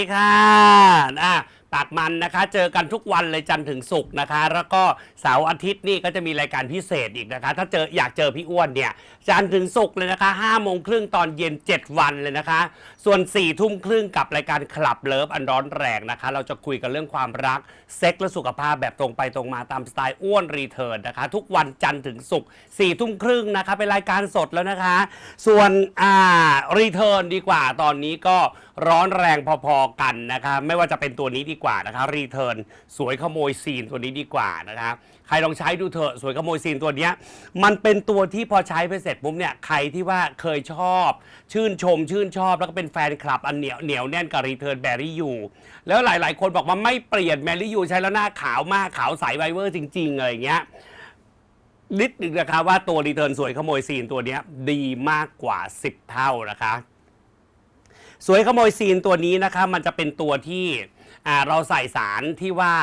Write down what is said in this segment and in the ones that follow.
สวัสดีค่ะอะ ปากมันนะคะ เจอกันทุกวันเลยจันทร์ถึงศุกร์นะคะ แล้วก็เสาร์อาทิตย์นี่ก็จะมีรายการพิเศษอีกนะคะ ถ้าเจออยากเจอพี่อ้วนเนี่ยจันทร์ถึงศุกร์เลยนะคะ5้าโมงครึ่งตอนเย็น 7 วันเลยนะคะ ส่วน4ี่ทุ่มครึ่งกับรายการคลับเลิฟอันร้อนแรงนะคะ เราจะคุยกันเรื่องความรักเซ็กและสุขภาพแบบตรงไปตรงมาตามสไตล์อ้วนรีเทิร์นนะคะ ทุกวันจันทร์ถึงศุกร์สี่ทุ่มครึ่งนะคะเป็นรายการสดแล้วนะคะ ส่วนอ่ารีเทิร์นดีกว่าตอนนี้ก็ร้อนแรงพอๆกันนะคะ ไม่ว่าจะเป็นตัวนี้ดีกว่านะคะรีเทิร์นสวยขโมยซีนตัวนี้ดีกว่านะคะใครลองใช้ดูเถอะสวยขโมยซีนตัวเนี้ยมันเป็นตัวที่พอใช้ไปเสร็จปุ๊บเนี่ยใครที่ว่าเคยชอบ ชื่นชม ชื่นชอบแล้วก็เป็นแฟนคลับอันเหนียวเหนียวแน่นกับรีเทิร์นแบรี่ยูแล้วหลาย ๆ คนบอกว่าไม่เปลี่ยนแมรี่ยูใช้แล้วหน้าขาวมากขาวใสไวเวอร์จริงๆอะไรอย่างเงี้ยนิดนึงนะคะว่าตัวรีเทิร์นสวยขโมยซีนตัวนี้ดีมากกว่า 10 เท่านะคะ สวยขโมยซีนตัวนี้นะคะมันจะเป็นตัวที่เราใส่สารที่ว่า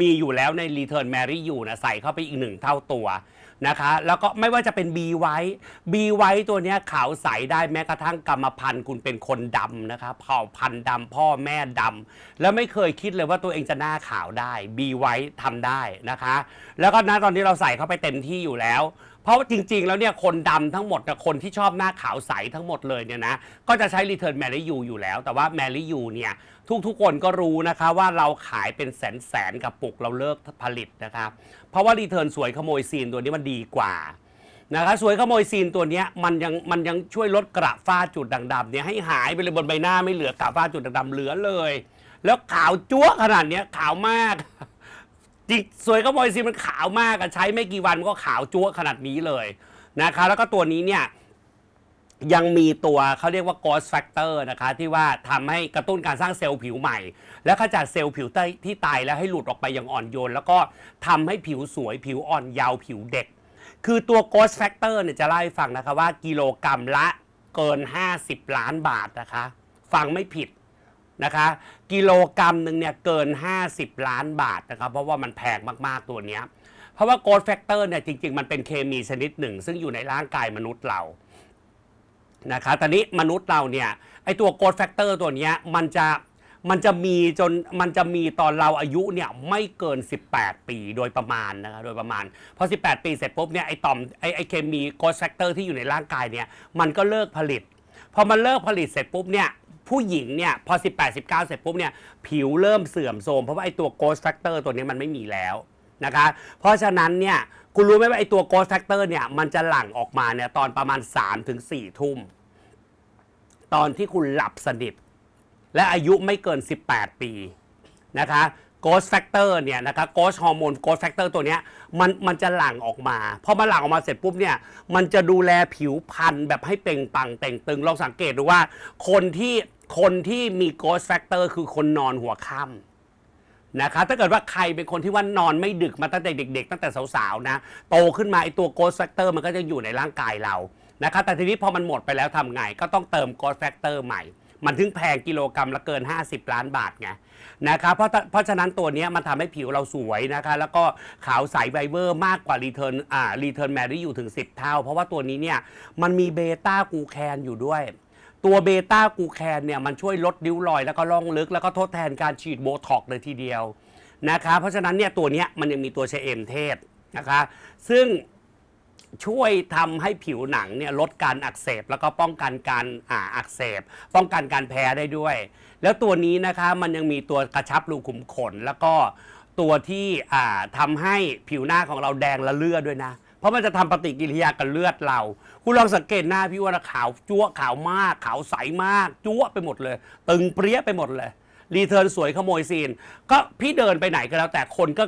มีอยู่แล้วใน Return Mary You นะใส่เข้าไปอีกหนึ่งเท่าตัวนะคะ แล้วก็ไม่ว่าจะเป็น B ไว้ B ไว้ตัวนี้ขาวใสได้แม้กระทั่งกรรมพันธุ์คุณเป็นคนดำนะคะเผ่าพันธุ์ดำพ่อแม่ดำแล้วไม่เคยคิดเลยว่าตัวเองจะหน้าขาวได้ B ไว้ทำได้นะคะ แล้วก็ณตอนนี้เราใส่เข้าไปเต็มที่อยู่แล้ว เพราะว่าจริง ๆ แล้วเนี่ยคนดำทั้งหมดนะคนที่ชอบหน้าขาวใสทั้งหมดเลยเนี่ยนะ ก็จะใช้ Return Mary You อยู่แล้ว แต่ว่า Mary You เนี่ย ทุกๆ คนก็รู้นะคะว่าเราขายเป็นแสนๆกับปุกเราเลิกผลิตนะคะเพราะว่า Return สวยขโมยซีนตัวนี้มันดีกว่า นะคะสวยขโมยซีนตัวเนี้ยมันยังมันยังช่วยลดกระฝ้าจุดด่างดำเนี่ยให้หายไปเลยบนใบหน้าไม่เหลือกระฝ้าจุดด่างดำเหลือเลย แล้วขาวจั๊วะขนาดเนี้ยขาวมาก จิสวยขโมยซีมันขาวมากอะใช้ไม่กี่วันมันก็ขาวจั๊วขนาดนี้เลยนะคะ แล้วก็ตัวนี้เนี่ยยังมีตัวเขาเรียกว่า ghost factor นะคะ ที่ว่าทำให้กระตุ้นการสร้างเซลล์ผิวใหม่ และขจัดเซลล์ผิวที่ตายแล้วให้หลุดออกไปอย่างอ่อนโยน แล้วก็ทำให้ผิวสวยผิวอ่อนเยาว์ผิวเด็ก คือตัว ghost factor เนี่ยจะเล่าให้ฟังนะคะว่ากิโลกรรัมละเกิน 50 ล้านบาทนะคะ ฟังไม่ผิด นะคะ กิโลกรรัมหนึ่งเนี่ยเกิน 50 ล้านบาทนะครับ เพราะว่ามันแพงมากๆตัวเนี้ยเพราะว่า ghost factor เนี่ยจริง ๆ มันเป็นเคมีชนิดหนึ่ง ซึ่งอยู่ในร่างกายมนุษย์เรานะคะตอนนี้มนุษย์เราเนี่ยไอตัวโกดแฟกเตอร์ตัวเนี้ยมันจะมันจะมีจนมันจะมีตอนเราอายุเนี่ยไม่เกิน 18 ปีโดยประมาณนะคะโดยประมาณพอ 18 ปีเสร็จปุ๊บเนี่ยไอต่อมไอไอเคมีโกดแฟกเตอร์ที่อยู่ในร่างกายเนี่ยมันก็เลิกผลิต พอมันเลิกผลิตเสร็จปุ๊บเนี่ย ผู้หญิงเนี่ยพอ 18 19 เสร็จปุ๊บเนี่ยผิวเริ่มเสื่อมโทรมเพราะว่าไอตัวโกสแฟกเตอร์ตัวนี้มันไม่มีแล้วนะคะเพราะฉะนั้นเนี่ยคุณรู้ไหมว่าไอตัวโกสแฟกเตอร์เนี่ยมันจะหลั่งออกมาเนี่ยตอนประมาณ 3-4ทุ่ม ตอนที่คุณหลับสนิทและอายุไม่เกิน 18 ปีนะคะ Ghost Factor เนี่ยนะคะ Ghost Hormone Ghost Factor ตัวเนี้ยมันมันจะหลั่งออกมาพอมันหลั่งออกมาเสร็จปุ๊บเนี่ยมันจะดูแลผิวพรรณแบบให้เปล่งปลังเต่งตึงลองสังเกตดูว่า คนที่คนที่มี Ghost Factor คือคนนอนหัวค่ำนะคะถ้าเกิดว่าใครเป็นคนที่ว่านอนไม่ดึกมาตั้งแต่เด็ก ๆ ตั้งแต่สาวๆนะโตขึ้นมาไอตัวโก s แฟกเตอร์มันก็จะอยู่ในร่างกายเรานะคะแต่ทีนี้พอมันหมดไปแล้วทำไงก็ต้องเติมโก s แฟกเตอร์ใหม่ มันถึงแพงกิโลกรรัมละเกิน 50 ล้านบาทไงนะคะเพราะเพราะฉะนั้นตัวนี้มันทำให้ผิวเราสวยนะคะแล้วก็ขาวใสไวเวอร์มากกว่ารีเทิร์นอ่ารีเทิร์นแมรี่อยู่ถึง 10 เท่า เพราะว่าตัวนี้เนี่ยมันมีเบต้ากูแคนอยู่ด้วยตัวเบต้ากูแคนเนี่ยมันช่วยลดริ้วรอยแล้วก็ร่องลึก แล้วก็ทดแทนการฉีดโบท็อกเลยทีเดียวนะคะเพราะฉะนั้นเนี่ยตัวเนี้ยมันยังมีตัวเชเอมเทศนะคะ ซึ่ง ช่วยทำให้ผิวหนังเนี่ยลดการอักเสบ แล้วก็ป้องกันการอ่าอักเสบ ป้องกันการแพ้ได้ด้วย แล้วตัวนี้นะคะมันยังมีตัวกระชับรูขุมขน แล้วก็ตัวที่อ่าทำให้ผิวหน้าของเราแดงละเลือดด้วยนะ เพราะมันจะทำปฏิกิริยากับเลือดเรา คุณลองสังเกตหน้าพี่ว่าขาวจั๊วขาวมาก ขาวใสมาก จั๊วไปหมดเลย ตึงเปรี้ยไปหมดเลย รีเทิร์นสวยขโมยซีน ก็พี่เดินไปไหนก็แล้วแต่คนก็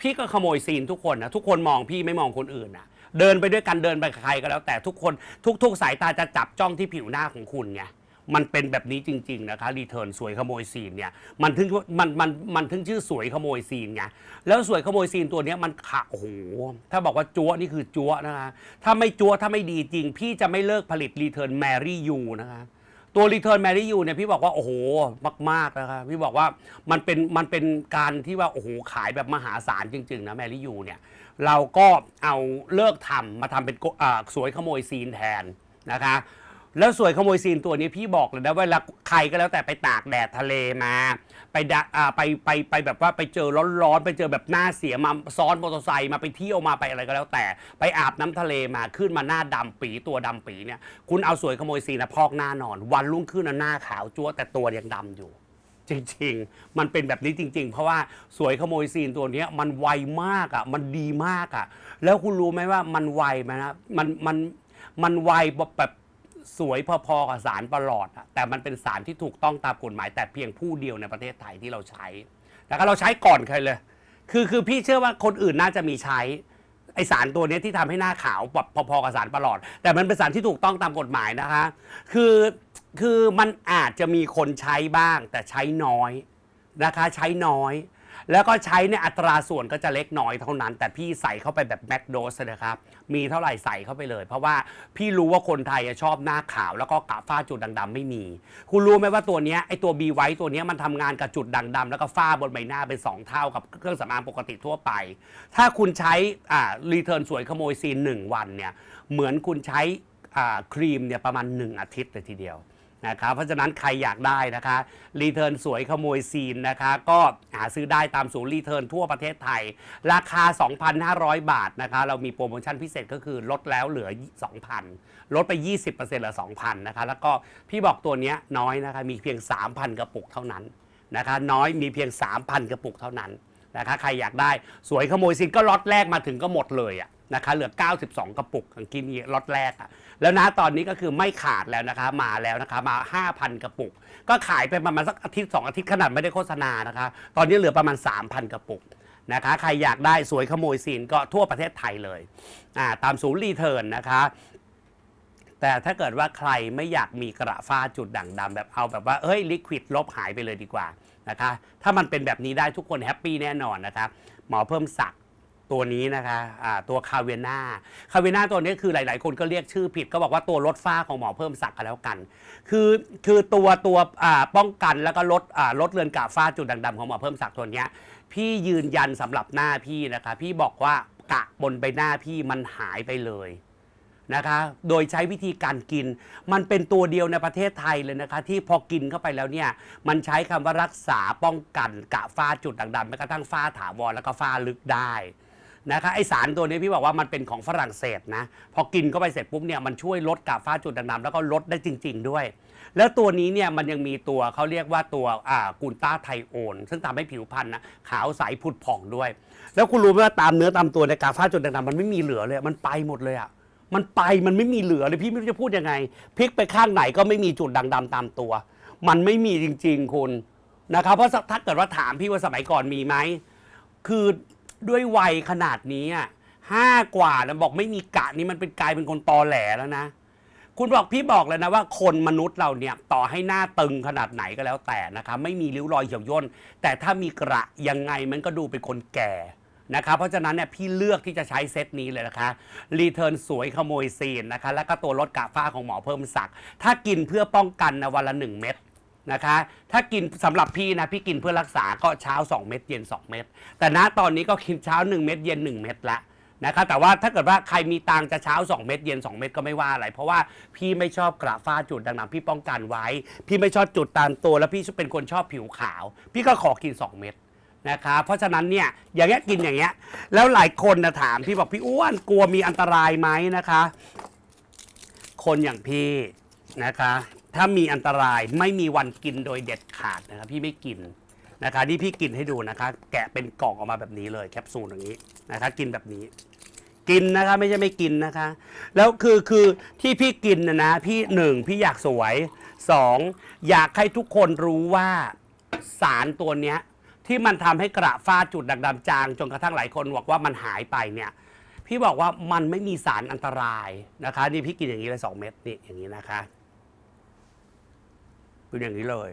พี่ก็ขโมยซีนทุกคนนะทุกคนมองพี่ไม่มองคนอื่นนะ เดินไปด้วยกันเดินไปกับใครก็แล้ว แต่ทุกคนทุก ๆ สายตาจะจับจ้องที่ผิวหน้าของคุณไงมันเป็นแบบนี้จริง ๆ นะคะรีเทิร์นสวยขโมยซีนเนี่ยมันถึงมันมันมันถึงชื่อสวยขโมยซีนไงแล้วสวยขโมยซีนตัวนี้มันขะโอ้โหถ้าบอกว่าจั๊วนี่คือจั๊วนะคะถ้าไม่จั๊วถ้าไม่ดีจริง พี่จะไม่เลิกผลิตรีเทิร์นแมรี่ยูนะคะตัว Return Mary You เนี่ยพี่บอกว่าโอ้โหมากๆนะครับพี่บอกว่ามันเป็นมันเป็นการที่ว่าโอ้โหขายแบบมหาศาลจริง ๆ นะ Mary You เนี่ย เราก็เอาเลิกทำมาทำเป็นสวยขโมยซีนแทนนะคะ แล้วสวยขโมยซีนตัวนี้พี่บอกเลยนะเวลาใครก็แล้วแต่ไปตากแดดทะเลมา ไปดะอ่าไปไปไปแบบว่าไปเจอร้อนๆไปเจอแบบหน้าเสียมาซ้อนมอเตอร์ไซค์มาไปเที่ยวมาไปอะไรก็แล้วแต่ ไปอาบน้ำทะเลมาขึ้นมาหน้าดำปีตัวดำปีเนี่ยคุณเอาสวยขโมยซีนนะพอกหน้านอน วันรุ่งขึ้นนะหน้าขาวจั๊วแต่ตัวยังดำอยู่ จริงๆ มันเป็นแบบนี้จริง ๆ เพราะว่าสวยขโมยซีนตัวเนี้ยมันไวมากอะ มันดีมากอะ แล้วคุณรู้ไหมว่ามันไวไหมนะ มันมันมันไวแบบสวยพอๆกับสารประหลอดอะแต่มันเป็นสารที่ถูกต้องตามกฎหมาย แต่เพียงผู้เดียวในประเทศไทยที่เราใช้นะครับเราใช้ก่อนใครเลย คือคือพี่เชื่อว่าคนอื่นน่าจะมีใช้ไอสารตัวนี้ที่ทำให้หน้าขาวแบบพอๆกับสารประหลอด แต่มันเป็นสารที่ถูกต้องตามกฎหมายนะคะ คือ คือมันอาจจะมีคนใช้บ้าง แต่ใช้น้อยนะคะ ใช้น้อย แล้วก็ใช้ในอัตราส่วนก็จะเล็กน้อยเท่านั้น แต่พี่ใส่เข้าไปแบบแม็กโดสเลยนะครับ มีเท่าไหร่ใส่เข้าไปเลย เพราะว่าพี่รู้ว่าคนไทยอะชอบหน้าขาว แล้วก็กะฝ้าจุดด่างดำไม่มี คุณรู้ไหมว่าตัวเนี้ยไอตัว B ไวท์ตัวเนี้ยมันทำงานกับจุดด่างดำแล้วก็ฝ้าบนใบหน้าเป็น2เท่ากับเครื่องสำอางปกติทั่วไป ถ้าคุณใช้อ่ารีเทิร์นสวยขโมยซีนหนึ่งวันเนี่ยเหมือนคุณใช้อ่าครีมเนี่ยประมาณ1อาทิตย์เลยทีเดียว นะครับเพราะฉะนั้นใครอยากได้นะคะรีเทิร์นสวยขโมยซีนนะคะก็หาซื้อได้ตามศูนย์รีเทิร์นทั่วประเทศไทย ราคา 2,500 บาทนะคะเรามีโปรโมชั่นพิเศษก็คือลดแล้วเหลือ 2,000 ลดไป 20%เหลือ 2,000นะคะแล้วก็พี่บอกตัวนี้น้อยนะคะมีเพียง 3,000 กระปุกเท่านั้นนะคะน้อยมีเพียง 3,000 กระปุกเท่านั้นนะคะใครอยากได้สวยขโมยซีนก็ล็อตแรกมาถึงก็หมดเลยอะ นะคะเหลือ 92 กระปุกของกินีล็อตแรกอะแล้วนะตอนนี้ก็คือไม่ขาดแล้วนะคะมาแล้วนะคะมา 5,000 กระปุก ก็ขายไปประมาณสักอาทิตย์ 2 อาทิตย์ขนาดไม่ได้โฆษณานะคะ ตอนนี้เหลือประมาณ 3,000 กระปุกนะคะใครอยากได้สวยขโมยซีนก็ทั่วประเทศไทยเลยอ่าตามศูนย์รีเทิร์นนะคะแต่ถ้าเกิดว่าใครไม่อยากมีกระฝ้าจุดด่างดำแบบเอาแบบว่าเอ้ยลิควิดลบหายไปเลยดีกว่านะคะถ้ามันเป็นแบบนี้ได้ทุกคนแฮปปี้แน่นอนนะคะหมอเพิ่มศักดิ์ ตัวนี้นะคะอ่าตัวคาเวน่าคาเวน่าตัวนี้คือหลาย ๆ คนก็เรียกชื่อผิดก็บอกว่าตัวลดฝ้าของหมอเพิ่มศักดิ์กันแล้วกัน คือคือตัวตัวป้องกันแล้วก็ลดลดเลือนกาฝ้าจุดด่างดำของหมอเพิ่มศักดิ์ตัวนี้พี่ยืนยันสำหรับหน้าพี่นะคะ พี่บอกว่ากะบนใบหน้าพี่มันหายไปเลยนะคะ โดยใช้วิธีการกิน มันเป็นตัวเดียวในประเทศไทยเลยนะคะ ที่พอกินเข้าไปแล้วเนี่ย มันใช้คำว่ารักษาป้องกันกะฝ้าจุดด่างดำแม้กระทั่งฝ้าถาวรแล้วก็ฝ้าลึกได้ นะคะไอสารตัวนี้พี่บอกว่ามันเป็นของฝรั่งเศสนะ พอกินเข้าไปเสร็จปุ๊บเนี่ยมันช่วยลดกะฝ้าจุดด่างดำแล้วก็ลดได้จริง ๆ ด้วย แล้วตัวนี้เนี่ยมันยังมีตัวเขาเรียกว่าตัวอ่ากูนต้าไทโอน ซึ่งทำให้ผิวพรรณนะขาวใสผุดผ่องด้วย แล้วคุณรู้ไหมว่าตามเนื้อตามตัวในกาฝ้าจุดด่างดำมันไม่มีเหลือเลยมันไปหมดเลยอะมันไปมันไม่มีเหลือเลยพี่ไม่รู้จะพูดยังไงพลิกไปข้างไหนก็ไม่มีจุดด่างดำตามตัว มันไม่มีจริง ๆ คุณนะครับเพราะถ้าเกิดว่าถามพี่ว่าสมัยก่อนมีไหมคือ ด้วยวัยขนาดนี้อะห้ากว่าแล้วบอกไม่มีกะนี่มันเป็นกลายเป็นคนตอแหลแล้วนะ คุณบอกพี่บอกเลยนะว่าคนมนุษย์เราเนี่ยต่อให้หน้าตึงขนาดไหนก็แล้วแต่นะคะไม่มีริ้วรอยเหี่ยวย่นแต่ถ้ามีกระยังไงมันก็ดูเป็นคนแก่นะคะเพราะฉะนั้นเนี่ยพี่เลือกที่จะใช้เซตนี้เลยนะคะรีเทิร์นสวยขโมยซีนนะคะ แล้วก็ตัวลดกะฝ้าของหมอเพิ่มศักดิ์ถ้ากินเพื่อป้องกันนะวันละ 1 เม็ด นะคะ ถ้ากินสำหรับพี่นะ พี่กินเพื่อรักษาก็เช้า 2 เม็ดเย็น 2 เม็ดแต่ณตอนนี้ก็กินเช้า 1 เม็ดเย็น 1 เม็ดละนะคะแต่ว่าถ้าเกิดว่าใครมีตังจะเช้า 2 เม็ดเย็น 2 เม็ดก็ไม่ว่าอะไร เพราะว่าพี่ไม่ชอบกระฝ้าจุดดังนั้นพี่ป้องกันไว้ พี่ไม่ชอบจุดตามตัว แล้วพี่เป็นคนชอบผิวขาว พี่ก็ขอกิน 2 เม็ดนะคะเพราะฉะนั้นเนี่ยอย่างเงี้ยกินอย่างเงี้ยแล้วหลายคนนะถามพี่บอกพี่อ้วนกลัวมีอันตรายไหมนะคะ คนอย่างพี่นะคะ ถ้ามีอันตรายไม่มีวันกินโดยเด็ดขาดนะคะพี่ไม่กินนะคะนี่พี่กินให้ดูนะคะ แกะเป็นกล่องออกมาแบบนี้เลยแคปซูลอย่างนี้นะคะ กินแบบนี้ กินนะคะไม่ใช่ไม่กินนะคะ แล้วคือคือที่พี่กินนะนะพี่หนึ่งพี่อยากสวยสองอยากให้ทุกคนรู้ว่าสารตัวเนี้ยที่มันทำให้กระฝ้าจุดด่างดำจาง จนกระทั่งหลายคนบอกว่ามันหายไปเนี่ยพี่บอกว่ามันไม่มีสารอันตรายนะคะนี่พี่กินอย่างนี้เลยสองเม็ดนี่อย่างนี้นะคะ เป็นอย่างนี้เลย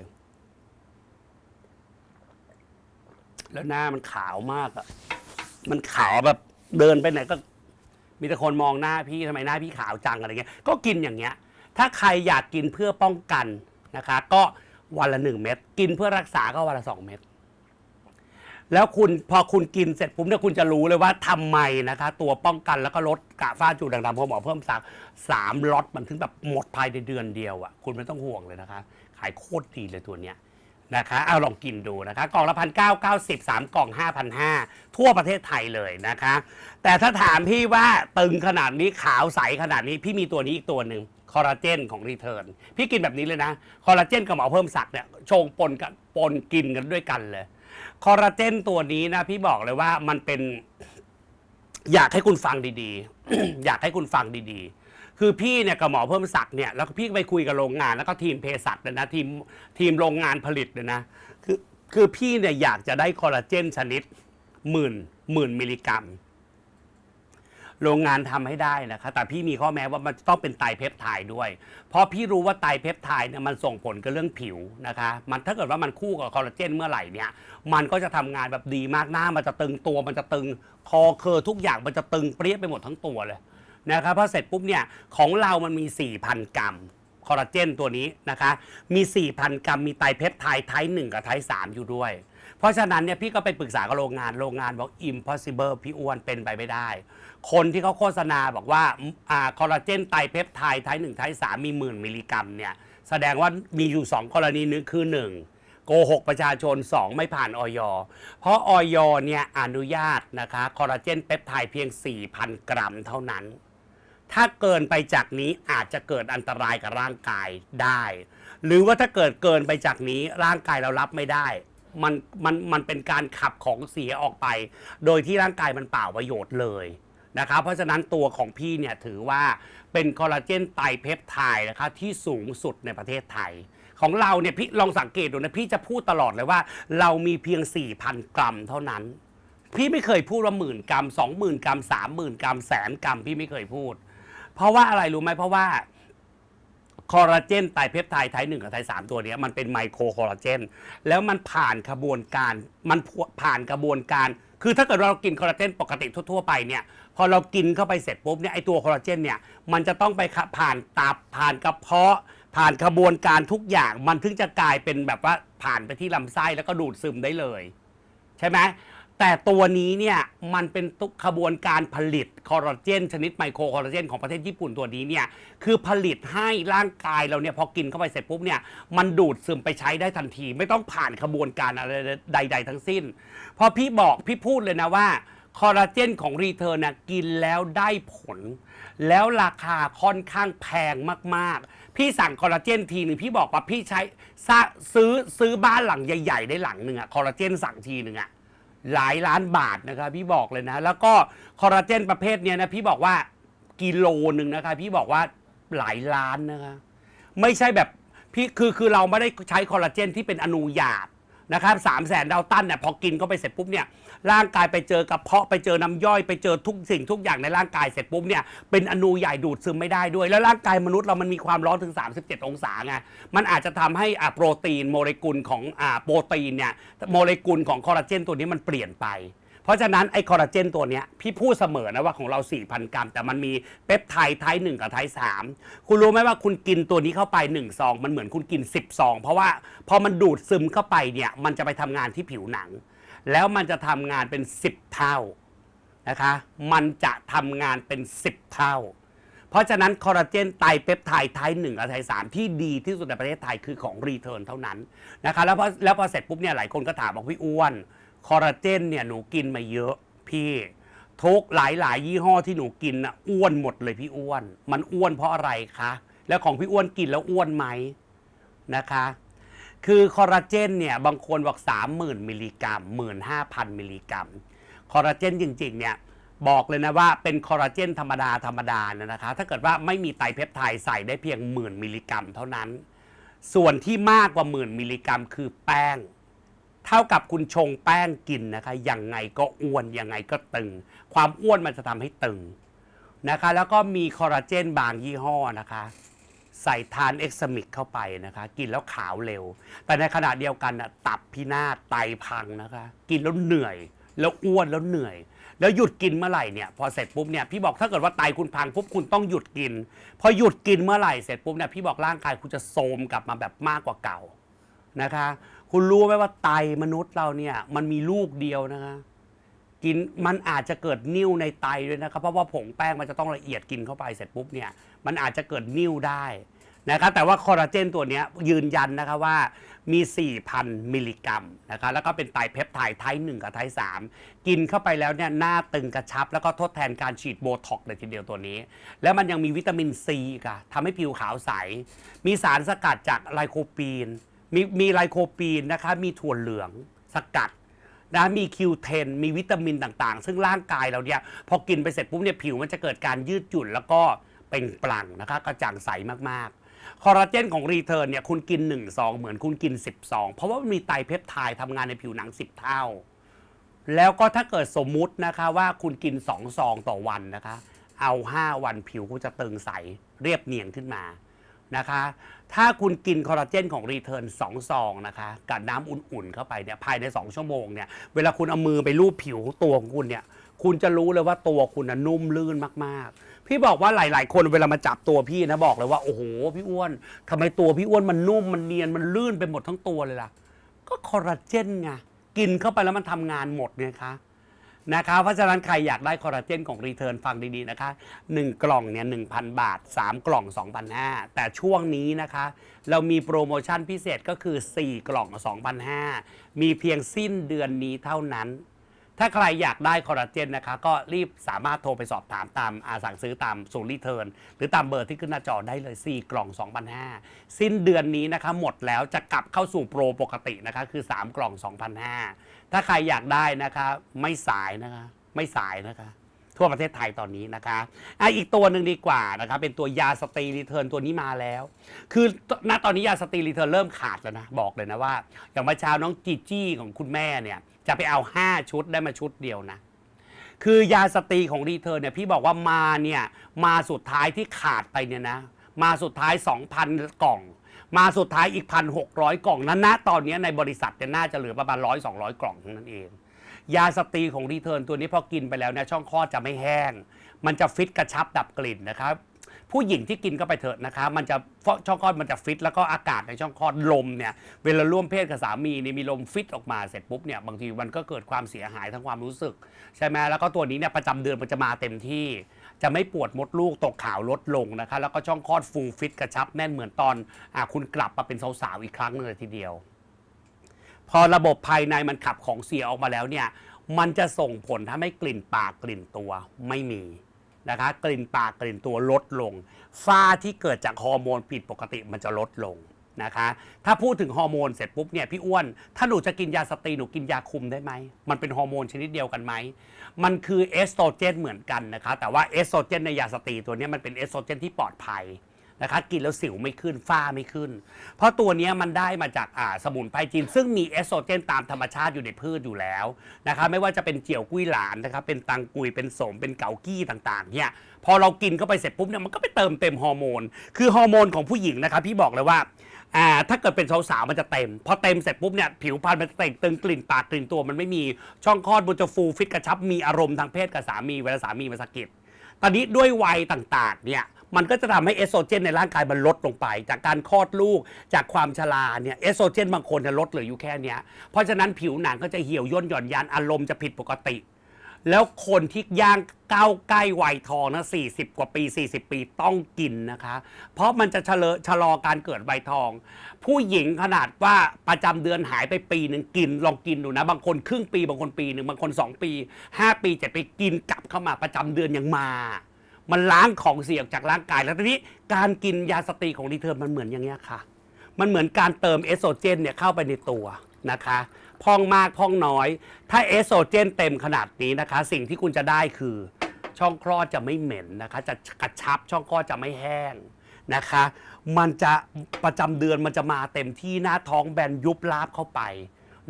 แล้วหน้ามันขาวมากอะมันขาวแบบ เดินไปไหนก็ มีแต่คนมองหน้าพี่ทำไมหน้าพี่ขาวจังอะไรเงี้ย ก็กินอย่างเงี้ย ถ้าใครอยากกินเพื่อป้องกันนะคะ ก็วันละหนึ่งเม็ดกินเพื่อรักษาก็วันละสองเม็ดแล้วคุณพอคุณกินเสร็จปุ๊บเนี่ยคุณจะรู้เลยว่าทำไมนะคะ ตัวป้องกันแล้วก็ลดกระฝ้าจุดด่างดำพอหมอเพิ่มสักสามล็อตมันถึงแบบหมดภายในเดือนเดียวอะ่ะ คุณไม่ต้องห่วงเลยนะคะขายโคตรดีเลยตัวเนี้ยนะคะเอาลองกินดูนะคะกล่องละพันเก้าเก้าสิบสามกล่องห้าพันห้าทั่วประเทศไทยเลยนะคะ แต่ถ้าถามพี่ว่าตึงขนาดนี้ขาวใสขนาดนี้พี่มีตัวนี้อีกตัวหนึ่งคอลลาเจนของรีเทิร์นพี่กินแบบนี้เลยนะ คอลลาเจนกับหมอเพิ่มศักดิ์เนี่ยชงปนกันปนกินกันด้วยกันเลยคอลลาเจนตัวนี้นะ พี่บอกเลยว่ามันเป็น อยากให้คุณฟังดีๆ อยากให้คุณฟังดีๆ คือพี่เนี่ยกับหมอเพิ่มศักดิ์เนี่ยแล้วก็พี่ไปคุยกับโรงงานแล้วก็ทีมเภสัชเลยนะทีมทีมโรงงานผลิตเลยนะคือคือพี่เนี่ยอยากจะได้คอลลาเจนชนิดหมื่นหมื่นมิลลิกรัม โรงงานทำให้ได้นะคะ แต่พี่มีข้อแม้ว่ามันต้องเป็นไตเพปไทด์ด้วย เพราะพี่รู้ว่าไตเพปไทด์เนี่ยมันส่งผลกับเรื่องผิวนะคะ มันถ้าเกิดว่ามันคู่กับคอลลาเจนเมื่อไหร่เนี่ย มันก็จะทำงานแบบดีมากหน้า มันจะตึงตัวมันจะตึงคอเคอทุกอย่างมันจะตึงเปรี้ยไปหมดทั้งตัวเลย นะครับพอเสร็จปุ๊บเนี่ยของเรามันมี 4,000 กรัมคอลลาเจนตัวนี้นะคะมี 4,000 กรัมมีไตรเพปไทด์ไทป์1กับไทป์3อยู่ด้วย เพราะฉะนั้นเนี่ยพี่ก็ไปปรึกษากับโรงงานโรงงานบอก impossible พี่อ้วนเป็นไปไม่ได้ คนที่เขาโฆษณาบอกว่าอ่าคอลลาเจนไตรเพปไทด์ไทป์1ไทป์3มีหมื่นมิลลิกรัมเนี่ยแสดงว่ามีอยู่ 2 กรณีนึงคือ 1โกหกประชาชน 2 ไม่ผ่านออยเพราะออยเนี่ยอนุญาตนะคะคอลลาเจนเปปไทด์เพียง 4,000 กรัมเท่านั้น ถ้าเกินไปจากนี้อาจจะเกิดอันตรายกับร่างกายได้ หรือว่าถ้าเกิดเกินไปจากนี้ร่างกายเรารับไม่ได้ มันมันมันเป็นการขับของเสียออกไป โดยที่ร่างกายมันเปล่าประโยชน์เลยนะครับเพราะฉะนั้นตัวของพี่เนี่ยถือว่าเป็นคอลลาเจนไตรเพปไทด์นะคะที่สูงสุดในประเทศไทย ของเราเนี่ยพี่ลองสังเกตดูนะพี่จะพูดตลอดเลยว่า เรามีเพียง 4,000 กรัมเท่านั้น พี่ไม่เคยพูดว่าหมื่นกรัมสองหมื่นกรัมสามหมื่นกรัมแสนกรัม พี่ไม่เคยพูด เพราะว่าอะไรรู้ไหมเพราะว่าคอลลาเจนไตรเพปไทด์ไทป์หนึ่งกับไทป์สามตัวเนี้ยมันเป็นไมโครคอลลาเจนแล้วมันผ่านกระบวนการมันผ่านกระบวนการ คือถ้าเกิดเรากินคอลลาเจนปกติทั่วๆไปเนี่ยพอเรากินเข้าไปเสร็จปุ๊บเนี่ยไอตัวคอลลาเจนเนี่ยมันจะต้องไปผ่านตับผ่านกระเพาะ ผ่านกระบวนการทุกอย่าง มันถึงจะกลายเป็นแบบว่าผ่านไปที่ลำไส้แล้วก็ดูดซึมได้เลย ใช่ไหม แต่ตัวนี้เนี่ยมันเป็นตุกขบวนการผลิตคอลลาเจน ชนิดไมโครคอลลาเจนของประเทศญี่ปุ่นตัวนี้เนี่ยคือผลิตให้ร่างกายเราเนี่ยพอกินเข้าไปเสร็จปุ๊บเนี่ยมันดูดซึมไปใช้ได้ทันที ไม่ต้องผ่านขบวนการอะไรใด ๆ ทั้งสิ้น พอพี่บอกพี่พูดเลยนะว่าคอลลาเจนของรีเทิร์นะกินแล้วได้ผล แล้วราคาค่อนข้างแพงมากๆ พี่สั่งคอลลาเจนทีหนึ่งพี่บอกว่าพี่ใช้ซะซื้อซื้อบ้านหลังใหญ่ ๆ ได้หลังหนึ่งอะคอลลาเจนสั่งทีหนึ่งอะ หลายล้านบาทนะครับพี่บอกเลยนะ แล้วก็คอลลาเจนประเภทเนี้ยนะพี่บอกว่ากิโลหนึ่งนะคะพี่บอกว่าหลายล้านนะคะ ไม่ใช่แบบพี่คือคือเราไม่ได้ใช้คอลลาเจนที่เป็นอนูหยาบ นะครับสามแสนดาวตันเนี่ยพอกินเข้าไปเสร็จปุ๊บเนี่ยร่างกายไปเจอกระเพาะไปเจอน้ำย่อยไปเจอทุกสิ่งทุกอย่างในร่างกายเสร็จปุ๊บเนี่ยเป็นอนูใหญ่ดูดซึมไม่ได้ด้วย แล้วร่างกายมนุษย์เรามันมีความร้อนถึง 37 องศาไงมันอาจจะทำให้อะโปรตีนโมเลกุลของอ่าโปรตีนเนี่ยโมเลกุลของคอลลาเจนตัวนี้มันเปลี่ยนไป เพราะฉะนั้นไอ้คอลลาเจนตัวเนี้ยพี่พูดเสมอนะว่าของเรา 4,000 กรัม แต่มันมีเปปไทด์ไทป์หนึ่งกับไทป์สามคุณรู้ไหมว่าคุณกินตัวนี้เข้าไป1ซองมันเหมือนคุณกิน 10ซองเพราะว่าพอมันดูดซึมเข้าไปเนี่ยมันจะไปทำงานที่ผิวหนัง แล้วมันจะทำงานเป็น 10 เท่านะคะมันจะทำงานเป็น 10 เท่า เพราะฉะนั้นคอลลาเจนไตรเปปไทด์ไทป์หนึ่งกับไทป์สามที่ดีที่สุดในประเทศไทยคือของรีเทิร์นเท่านั้นนะคะแล้วพอแล้วพอเสร็จปุ๊บเนี่ยหลายคนก็ถามบอกพี่อ้วน คอลลาเจนเนี่ยหนูกินมาเยอะพี่ทุกหลายหลายยี่ห้อที่หนูกินน่ะอ้วนหมดเลยพี่อ้วน มันอ้วนเพราะอะไรคะ แล้วของพี่อ้วนกินแล้วอ้วนไหมนะคะ คือคอลลาเจนเนี่ยบางคนบอก30,000 มิลลิกรัม 15,000 มิลลิกรัม คอลลาเจนจริงๆเนี่ยบอกเลยนะว่าเป็นคอลลาเจนธรรมดาธรรมดานะนะคะ ถ้าเกิดว่าไม่มีไตรเพปไทด์ใส่ได้เพียงหมื่นมิลลิกรัมเท่านั้น ส่วนที่มากกว่าหมื่นมิลลิกรัมคือแป้ง เท่ากับคุณชงแป้งกินนะคะยังไงก็อ้วนยังไงก็ตึง ความอ้วนมันจะทำให้ตึงนะคะ แล้วก็มีคอลลาเจนบางยี่ห้อนะคะ ใส่ทานเอ็กซ์มิกเข้าไปนะคะ กินแล้วขาวเร็ว แต่ในขณะเดียวกันน่ะตับพินาศไตพังนะคะ กินแล้วเหนื่อย แล้วอ้วนแล้วเหนื่อย แล้วหยุดกินเมื่อไหร่เนี่ยพอเสร็จปุ๊บเนี่ยพี่บอกถ้าเกิดว่าไตคุณพังปุ๊บคุณต้องหยุดกิน พอหยุดกินเมื่อไหร่เสร็จปุ๊บเนี่ยพี่บอกร่างกายคุณจะโทรมกลับมาแบบมากกว่าเก่านะคะ คุณรู้ไหมว่าไตมนุษย์เราเนี่ย มันมีลูกเดียวนะคะ กินมันอาจจะเกิดนิ่วในไตด้วยนะครับ เพราะว่าผงแป้งมันจะต้องละเอียดกินเข้าไปเสร็จปุ๊บเนี่ย มันอาจจะเกิดนิ่วได้นะครับแต่ว่าคอลลาเจนตัวนี้ยืนยันนะคะว่ามี 4,000 มิลลิกรัมนะคะแล้วก็เป็นไตเพปไทด์ไทป์1กับไทป์3กินเข้าไปแล้วเนี่ยหน้าตึงกระชับ แล้วก็ทดแทนการฉีดโบท็อกเลยทีเดียวตัวนี้ แล้วมันยังมีวิตามินซีค่ะทำให้ผิวขาวใส มีสารสกัดจากไลโคปีน มีมีไลโคปีนนะคะ มีถั่วเหลืองสกัดนะมี Q10 มีวิตามินต่างๆ ซึ่งร่างกายเราเนี่ย พอกินไปเสร็จปุ๊บเนี่ยผิวมันจะเกิดการยืดหยุ่นแล้วก็เปล่งปลั่งนะคะ กระจ่างใสมากๆ คอลลาเจนของรีเทิร์นเนี่ยคุณกิน1ซองเหมือนคุณกิน10ซองเพราะว่ามันมีไตรเพปไทด์ทำงานในผิวหนัง 10 เท่า แล้วก็ถ้าเกิดสมมุตินะคะว่าคุณกิน2ซองต่อวันนะคะ เอา 5 วันผิวคุณจะตึงใสเรียบเนียนขึ้นมานะคะ ถ้าคุณกินคอลลาเจนของรีเทิร์น2ซองนะคะกับน้ำอุ่นๆเข้าไปเนี่ยภายใน 2 ชั่วโมงเนี่ยเวลาคุณเอามือไปลูบผิวตัวของคุณเนี่ยคุณจะรู้เลยว่าตัวคุณน่ะนุ่มลื่นมากๆ พี่บอกว่าหลาย ๆ คนเวลามาจับตัวพี่นะบอกเลยว่าโอ้โหพี่อ้วนทำไมตัวพี่อ้วนมันนุ่มมันเนียนมันลื่นไปหมดทั้งตัวเลยล่ะ ก็คอลลาเจนไงกินเข้าไปแล้วมันทำงานหมดไงคะ นะคะเพราะฉะนั้นใครอยากได้คอลลาเจนของรีเทิร์นฟังดีๆนะคะ1กล่องเนี่ย1,000 บาท 3 กล่อง 2,500 แต่ช่วงนี้นะคะ เรามีโปรโมชั่นพิเศษก็คือ 4 กล่อง 2,500 มีเพียงสิ้นเดือนนี้เท่านั้น ถ้าใครอยากได้คอลลาเจนนะคะ ก็รีบสามารถโทรไปสอบถามตามอาสั่งซื้อตามศูนย์รีเทิร์นหรือตามเบอร์ที่ขึ้นหน้าจอได้เลย 4 กล่อง 2,500 สิ้นเดือนนี้นะคะหมดแล้วจะกลับเข้าสู่โปรปกตินะคะคือ 3 กล่อง 2,500 ถ้าใครอยากได้นะคะ ไม่สายนะคะ ไม่สายนะคะ ทั่วประเทศไทยตอนนี้นะคะอะอีกตัวหนึ่งดีกว่านะคะเป็นตัวยาสตรีรีเทิร์นตัวนี้มาแล้ว คือณตอนนี้ยาสตรีรีเทิร์นเริ่มขาดแล้วนะ บอกเลยนะว่า อย่างเมื่อเช้าน้องจีจี้ของคุณแม่เนี่ย จะไปเอา 5 ชุดได้มาชุดเดียวนะคือยาสตรีของรีเทิร์นเนี่ยพี่บอกว่ามาเนี่ยมาสุดท้ายที่ขาดไปเนี่ยนะ มาสุดท้าย 2,000 กล่อง มาสุดท้ายอีก 1,600 กล่องนั้นนะตอนนี้ในบริษัทเนี่ยน่าจะเหลือประมาณ 100 200 กล่องเท่านั้นเอง ยาสตรีของรีเทิร์นตัวนี้พอกินไปแล้วเนี่ยช่องคลอดจะไม่แห้ง มันจะฟิตกระชับดับกลิ่นนะครับผู้หญิงที่กินก็ไปเถอะนะคะมันจะช่องคลอดมันจะฟิต แล้วก็อากาศในช่องคลอดลมเนี่ยเวลาร่วมเพศกับสามีเนี่ยมีลมฟิตออกมาเสร็จปุ๊บเนี่ยบางทีมันก็เกิดความเสียหายทั้งความรู้สึก ใช่ไหมแล้วก็ตัวนี้เนี่ยประจำเดือนมันจะมาเต็มที่ จะไม่ปวดมดลูกตกขาวลดลงนะคะ แล้วก็ช่องคลอดฟูฟิตกระชับแน่นเหมือนตอนอาคุณกลับมาเป็นสาวๆอีกครั้งหนึงเลยทีเดียว พอระบบภายในมันขับของเสียออกมาแล้วเนี่ยมันจะส่งผลทำให้กลิ่นปากกลิ่นตัวไม่มีนะคะกลิ่นปากกลิ่นตัวลดลง ฝ้าที่เกิดจากฮอร์โมนผิดปกติมันจะลดลง นะคะ ถ้าพูดถึงฮอร์โมนเสร็จปุ๊บเนี่ยพี่อ้วน ถ้าหนูจะกินยาสตรีหนูกินยาคุมได้ไหม มันเป็นฮอร์โมนชนิดเดียวกันไหม มันคือเอสโตรเจนเหมือนกันนะคะ แต่ว่าเอสโตรเจนในยาสตรีตัวนี้มันเป็นเอสโตรเจนที่ปลอดภัยนะคะกินแล้วสิวไม่ขึ้นฝ้าไม่ขึ้น เพราะตัวนี้มันได้มาจากอ่าสมุนไพรจีน ซึ่งมีเอสโตรเจนตามธรรมชาติอยู่ในพืชอยู่แล้วนะคะไม่ว่าจะเป็นเจียวกุ้ยหลานนะครับเป็นตังกุยเป็นสมเป็นเกากี้ต่างๆเนี่ยพอเรากินเข้าไปเสร็จปุ๊บเนี่ยมันก็ไปเติมเต็มฮอร์โมน คือฮอร์โมนของผู้หญิงนะครับพี่บอกเลยว่า อ่าถ้าเกิดเป็นสาวๆมันจะเต็ม พอเต็มเสร็จปุ๊บเนี่ยผิวพรรณมันจะเต่งตึงกลิ่นปากกลิ่นตัวมันไม่มีช่องคลอดมันจะฟูฟิตกระชับมีอารมณ์ทางเพศกับสามีเวลาสามีมาสะกิดตอนนี้ด้วยวัยต่างๆเนี่ยมันก็จะทำให้เอสโตรเจนในร่างกายมันลดลงไป จากการคลอดลูกจากความชราเนี่ยเอสโตรเจนบางคนจะลดเหลืออยู่แค่นี้เพราะฉะนั้นผิวหนังก็จะเหี่ยวย่นหย่อนยานอารมณ์จะผิดปกติ แล้วคนที่ย่างก้าวใกล้วัยทองนะ40 กว่าปี 40 ปีต้องกินนะคะ เพราะมันจะชะลอชะลอการเกิดวัยทอง ผู้หญิงขนาดว่าประจำเดือนหายไปปีหนึ่งกิน ลองกินดูนะ บางคนครึ่งปี บางคนปีหนึ่งบางคน 2 ปี 5 ปี7ปีกินกลับเข้ามาประจำเดือนยังมา มันล้างของเสียออกจากร่างกาย แล้วทีนี้การกินยาสตรีของรีเทิร์นมันเหมือนอย่างเงี้ยค่ะ มันเหมือนการเติมเอสโตรเจนเนี่ยเข้าไปในตัวนะคะ พองมากพองน้อย ถ้าเอสโตรเจนเต็มขนาดนี้นะคะ สิ่งที่คุณจะได้คือช่องคลอดจะไม่เหม็นนะคะ จะกระชับช่องคลอดจะไม่แห้งนะคะ มันจะประจำเดือนมันจะมาเต็มที่หน้าท้องแบนยุบลาบเข้าไป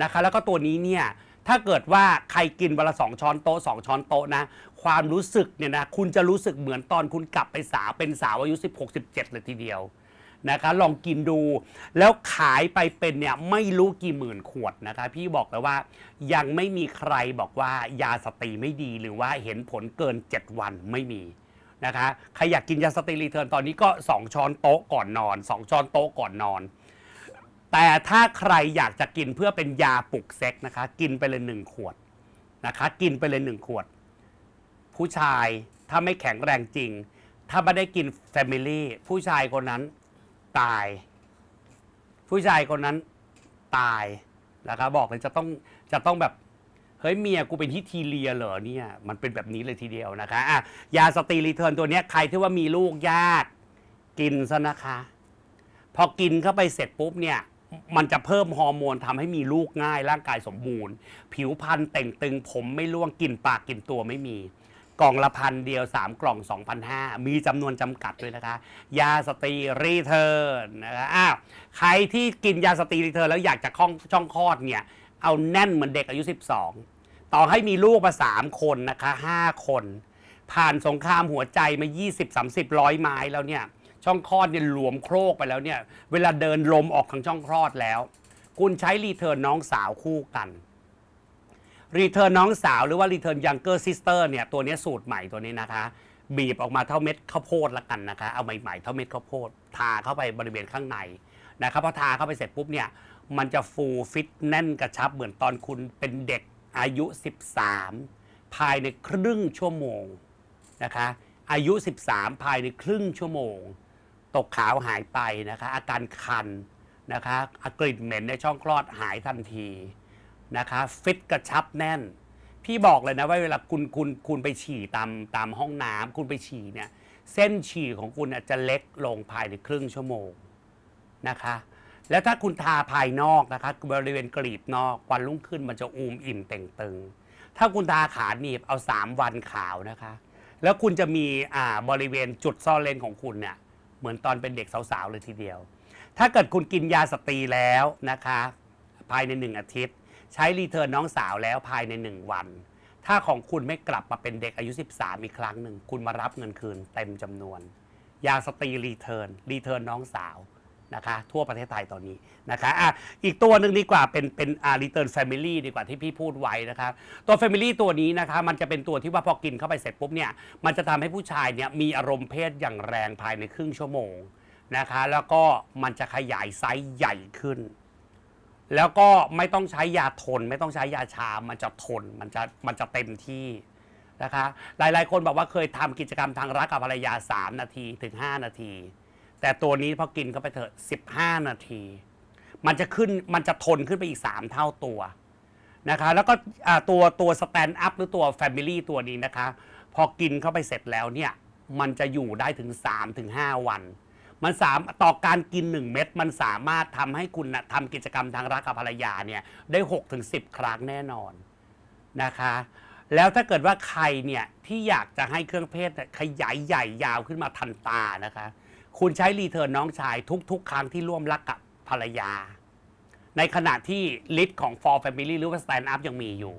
นะคะ แล้วก็ตัวนี้เนี่ยถ้าเกิดว่าใครกินวันละสองช้อนโต๊ะสองช้อนโต๊ะนะ ความรู้สึกเนี่ยนะคุณจะรู้สึกเหมือนตอนคุณกลับไปสาวเป็นสาวอายุ 16 17เลยทีเดียว นะคะลองกินดู แล้วขายไปเป็นเนี่ยไม่รู้กี่หมื่นขวดนะคะ พี่บอกเลยว่ายังไม่มีใครบอกว่ายาสตรีไม่ดีหรือว่าเห็นผลเกิน 7 วันไม่มีนะคะใครอยากกินยาสตรีรีเทิร์นตอนนี้ก็ 2 ช้อนโต๊ะก่อนนอน 2 ช้อนโต๊ะก่อนนอน แต่ถ้าใครอยากจะกินเพื่อเป็นยาปลุกเซ็กนะคะ กินไปเลยหนึ่งขวดนะคะ กินไปเลยหนึ่งขวด ผู้ชายถ้าไม่แข็งแรงจริง ถ้าไม่ได้กินแฟมิลี่ผู้ชายคนนั้น ตาย ผู้ชายคนนั้นตายนะคะบอกเลยจะต้องจะต้องแบบเฮ้ยเมียกูเป็นฮิตทีเลียเหรอเนี่ยมันเป็นแบบนี้เลยทีเดียวนะคะอะยาสตีรีเทิร์นตัวเนี้ยใครที่ว่ามีลูกยากกินซะนะคะ พอกินเข้าไปเสร็จปุ๊บเนี่ยมันจะเพิ่มฮอร์โมนทำให้มีลูกง่ายร่างกายสมบูรณ์ ผิวพรรณเต่งตึงผมไม่ร่วงกลินปากกลินตัวไม่มี กล่องละพันเดียว 3 กล่อง 2,500 มีจำนวนจำกัดด้วยนะคะ ยาสตรีรีเทิร์นนะคะอ้าวใครที่กินยาสตรีรีเทิร์นแล้วอยากจะคล่องช่องคลอดเนี่ย เอาแน่นเหมือนเด็กอายุ 12 ต่อให้มีลูกมา 3 คนนะคะ 5 คน ผ่านสงครามหัวใจมา 20 30ร้อยไม้แล้วเนี่ย ช่องคลอดเนี่ยหลวมโครกไปแล้วเนี่ย เวลาเดินลมออกทางช่องคลอดแล้ว คุณใช้รีเทิร์นน้องสาวคู่กัน รีเทิร์นน้องสาวหรือว่ารีเทิร์นยังเกอร์ซิสเตอร์เนี่ยตัวนี้สูตรใหม่ตัวนี้นะคะ บีบออกมาเท่าเม็ดข้าวโพดละกันนะคะ เอาใหม่ๆเท่าเม็ดข้าวโพดทาเข้าไปบริเวณข้างในนะครับพอทาเข้าไปเสร็จปุ๊บเนี่ยมันจะฟูฟิตแน่นกระชับเหมือนตอนคุณเป็นเด็กอายุ 13 ภายในครึ่งชั่วโมงนะคะอายุ 13 ภายในครึ่งชั่วโมง ตกขาวหายไปนะคะ อาการคันนะคะอากลิ่นเหม็นในช่องคลอดหายทันที นะคะฟิตกระชับแน่น พี่บอกเลยนะว่าเวลาคุณคุณคุณไปฉี่ตามตามห้องน้ำคุณไปฉี่เนี่ยเส้นฉี่ของคุณจะเล็กลงภายในครึ่งชั่วโมงนะคะ แล้วถ้าคุณทาภายนอกนะคะบริเวณกรีบนอกวันรุ่งขึ้นมันจะอูมอิ่มเต่งตึง ถ้าคุณทาขาหนีบเอา 3 วันขาวนะคะ แล้วคุณจะมีอ่าบริเวณจุดซ่อนเลนของคุณเนี่ยเหมือนตอนเป็นเด็กสาวๆเลยทีเดียว ถ้าเกิดคุณกินยาสตรีแล้วนะคะ ภายในหนึ่งอาทิตย์ ใช้รีเทิร์นน้องสาวแล้วภายในหนึ่งวัน ถ้าของคุณไม่กลับมาเป็นเด็กอายุ 13 อีกครั้งหนึ่ง คุณมารับเงินคืนเต็มจำนวน ยาสตรีรีเทิร์นรีเทิร์นน้องสาวนะคะทั่วประเทศไทยตอนนี้นะคะอะอีกตัวหนึ่งดีกว่าเป็นเป็นอ่ารีเทิร์นแฟมิลี่ดีกว่าที่พี่พูดไว้นะคะตัวแฟมิลี่ตัวนี้นะคะมันจะเป็นตัวที่ว่าพอกินเข้าไปเสร็จปุ๊บเนี่ยมันจะทำให้ผู้ชายเนี่ยมีอารมณ์เพศอย่างแรงภายในครึ่งชั่วโมงนะคะแล้วก็มันจะขยายไซส์ใหญ่ขึ้น แล้วก็ไม่ต้องใช้ยาทน ไม่ต้องใช้ยาชา มันจะทน มันจะมันจะเต็มที่นะคะ หลายๆ คนบอกว่าเคยทำกิจกรรมทางรักกับภรรยา 3 นาทีถึง 5 นาที แต่ตัวนี้พอกินเข้าไปเถอะ 15 นาที มันจะขึ้นมันจะทนขึ้นไปอีก 3 เท่าตัวนะคะ แล้วก็ตัวตัวสแตนด์อัพหรือตัวแฟมิลี่ตัวนี้นะคะ พอกินเข้าไปเสร็จแล้วเนี่ย มันจะอยู่ได้ถึง 3-5 วัน มันสามต่อการกิน 1 เม็ดมันสามารถทำให้คุณนะทำกิจกรรมทางรักกับภรรยาเนี่ยได้6-10ครั้งแน่นอนนะคะ แล้วถ้าเกิดว่าใครเนี่ยที่อยากจะให้เครื่องเพศเนี่ยขยายใหญ่ยาวขึ้นมาทันตานะคะ คุณใช้รีเทิร์นน้องชายทุก ๆ ครั้งที่ร่วมรักกับภรรยา ในขณะที่ลิสต์ของ for family หรือว่า stand up ยังมีอยู่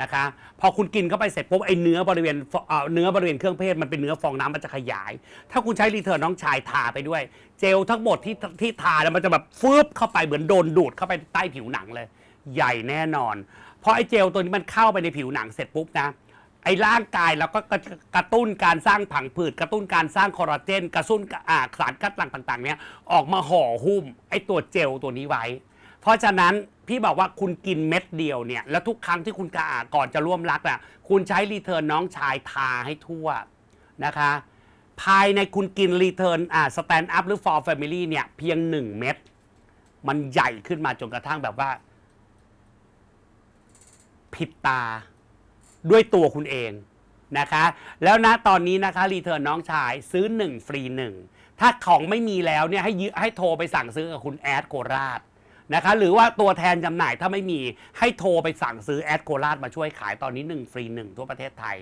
นะคะ พอคุณกินเข้าไปเสร็จปุ๊บไอ้เนื้อบริเวณเอ่อเนื้อบริเวณเครื่องเพศมันเป็นเนื้อฟองน้ำมันจะขยาย ถ้าคุณใช้รีเทิร์นน้องชายทาไปด้วย เจลทั้งหมดที่ที่ทาแล้วมันจะแบบฟืบเข้าไปเหมือนโดนดูดเข้าไปใต้ผิวหนังเลย ใหญ่แน่นอน เพราะไอ้เจลตัวนี้มันเข้าไปในผิวหนังเสร็จปุ๊บนะ ไอ้ร่างกายเราก็กระกระตุ้นการสร้างผังผืดกระตุ้นการสร้างคอลลาเจน กระตุ้นอ่าสารคัดหลั่งต่างๆ เนี้ยออกมาห่อหุ้มไอ้ตัวเจลตัวนี้ไว้ เพราะฉะนั้นพี่บอกว่าคุณกินเม็ดเดียวเนี่ย แล้วทุกครั้งที่คุณกะอาก่อนจะร่วมรักอะ คุณใช้รีเทิร์นน้องชายทาให้ทั่วนะคะ ภายในคุณกินรีเทิร์นอ่าสแตนด์อัพหรือ for family เนี่ย เพียง1เม็ดมันใหญ่ขึ้นมาจนกระทั่งแบบว่า ผิดตาด้วยตัวคุณเองนะคะ แล้วนะตอนนี้นะคะรีเทิร์นน้องชายซื้อ 1 ฟรี 1 ถ้าของไม่มีแล้วเนี่ยให้ยืให้โทรไปสั่งซื้อกับคุณแอดโกราช นะคะหรือว่าตัวแทนจำหน่ายถ้าไม่มีให้โทรไปสั่งซื้อแอดโกราชมาช่วยขายตอนนี้ 1 ฟรี 1 ทั่วประเทศไทย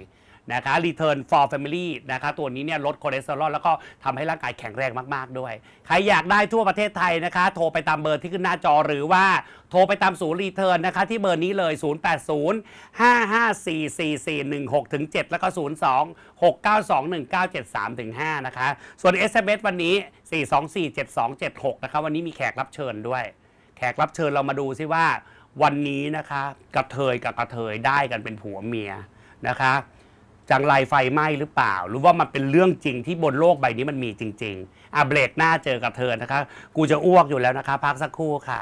นะคะ Return for Family นะคะตัวนี้เนี่ยลดคอเลสเตอรอลแล้วก็ทำให้ร่างกายแข็งแรงมาก ๆ ด้วย ใครอยากได้ทั่วประเทศไทยนะคะ โทรไปตามเบอร์ที่ขึ้นหน้าจอหรือว่าโทรไปตามศูนย์รีเทิร์นนะคะที่เบอร์นี้เลย 080 554 4416ถึง7แล้วก็ 02 692 1973ถึง5นะคะ ส่วน SMS วันนี้ 4247276 นะคะวันนี้มีแขกรับเชิญด้วย แขกรับเชิญเรามาดูซิว่า วันนี้นะคะกระเทยกับกระเทยได้กันเป็นผัวเมียนะคะจังไรไฟไหม้หรือเปล่า หรือว่ามันเป็นเรื่องจริงที่บนโลกใบนี้มันมีจริง ๆอะเบรกหน้าเจอกับเธอนะคะ กูจะอ้วกอยู่แล้วนะคะ พักสักครู่ค่ะ